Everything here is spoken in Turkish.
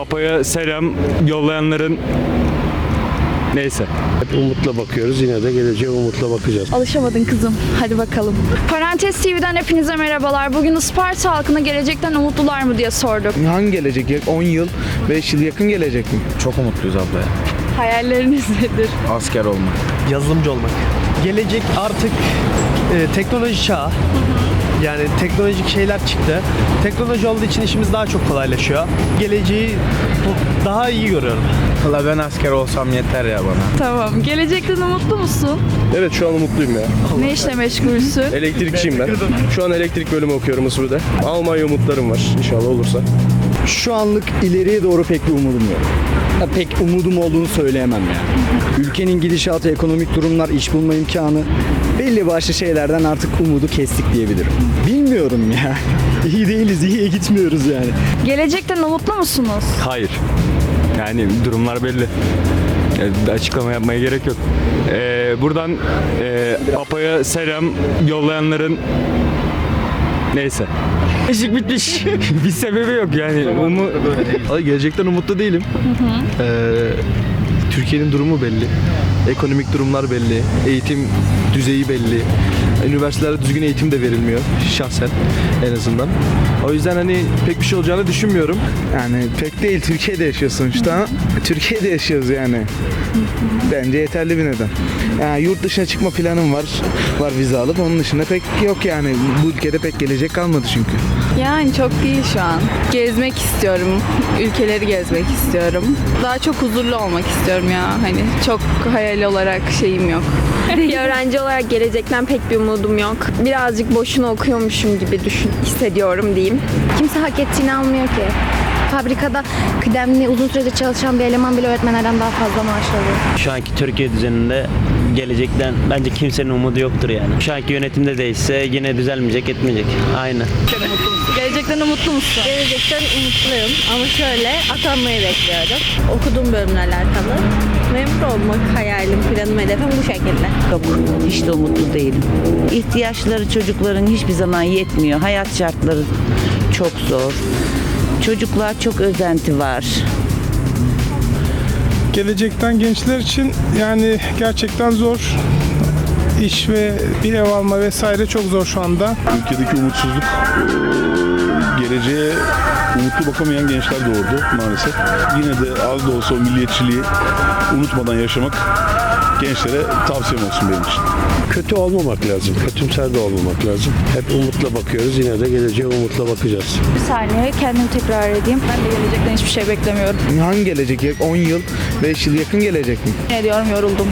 Apo'ya selam yollayanların neyse. Hep umutla bakıyoruz. Yine de geleceğe umutla bakacağız. Alışamadın kızım. Hadi bakalım. Parantez TV'den hepinize merhabalar. Bugün Isparta halkına gelecekten umutlular mı diye sorduk. Hangi gelecek? 10 yıl, 5 yıl yakın gelecek mi? Çok umutluyuz abla ya. Hayalleriniz nedir? Asker olmak. yazılımcı olmak. Gelecek artık e, teknoloji çağı. Yani teknolojik şeyler çıktı. Teknoloji olduğu için işimiz daha çok kolaylaşıyor. Geleceği daha iyi görüyorum. Valla ben asker olsam yeter ya bana. Tamam. Gelecekten umutlu musun? Evet şu an umutluyum ya. Ne işle meşgulsün? Elektrikçiyim ben. Şu an elektrik bölümü okuyorum Mısır'da. Almanya umutlarım var inşallah olursa. Şu anlık ileriye doğru pek bir umudum yok. Ya pek umudum olduğunu söyleyemem yani. Ülkenin gidişatı, ekonomik durumlar, iş bulma imkanı belli başlı şeylerden artık umudu kestik diyebilirim. Bilmiyorum ya. İyi değiliz, iyiye gitmiyoruz yani. Gelecekten umutlu musunuz? Hayır. Yani durumlar belli. E, Açıklama yapmaya gerek yok. E, buradan e, Apo'ya selam yollayanların neyse. İşik bitmiş. bir sebebi yok yani. Umu, Vallahi gelecekten umutlu değilim. Ee, Türkiye'nin durumu belli. Ekonomik durumlar belli. Eğitim düzeyi belli. Üniversitelerde düzgün eğitim de verilmiyor şahsen en azından. O yüzden hani pek bir şey olacağını düşünmüyorum. Yani pek değil Türkiye'de yaşıyoruz sonuçta Türkiye'de yaşıyoruz yani. Bence yeterli bir neden. Yani yurt dışına çıkma planım var. Var vize alıp onun dışında pek yok yani. Bu ülkede pek gelecek kalmadı çünkü. Yani çok değil şu an. Gezmek istiyorum. Ülkeleri gezmek istiyorum. Daha çok huzurlu olmak istiyorum ya. Hani çok hayal olarak şeyim yok. Bir öğrenci olarak gelecekten pek bir umudum yok. Birazcık boşuna okuyormuşum gibi düşün, hissediyorum diyeyim. Kimse hak ettiğini almıyor ki. Fabrikada kıdemli uzun süredir çalışan bir eleman bile öğretmenlerden daha fazla maaş alıyor. Şu anki Türkiye düzeninde gelecekten bence kimsenin umudu yoktur yani. Şu anki yönetimde değişse yine düzelmeyecek, etmeyecek. Aynı. Gelecekten umutlu musun? Gelecekten umutluyum ama şöyle atanmayı bekliyorum. Okuduğum bölümle alakalı. Memur olmak hayalim, planım, hedefim bu şekilde. Yok, hiç de umutlu değilim. İhtiyaçları çocukların hiçbir zaman yetmiyor. Hayat şartları çok zor. Çocuklar çok özenti var. Gelecekten gençler için yani gerçekten zor. İş ve bir ev alma vesaire çok zor şu anda. Ülkedeki umutsuzluk geleceğe umutlu bakamayan gençler doğurdu maalesef. Yine de az da olsa o milliyetçiliği unutmadan yaşamak gençlere tavsiyem olsun benim için. Kötü olmamak lazım. Kötümser de olmamak lazım. Hep umutla bakıyoruz. Yine de geleceğe umutla bakacağız. Bir saniye kendimi tekrar edeyim. Ben de gelecekten hiçbir şey beklemiyorum. Hangi gelecek? 10 yıl, 5 yıl yakın gelecek mi? Ne diyorum yoruldum.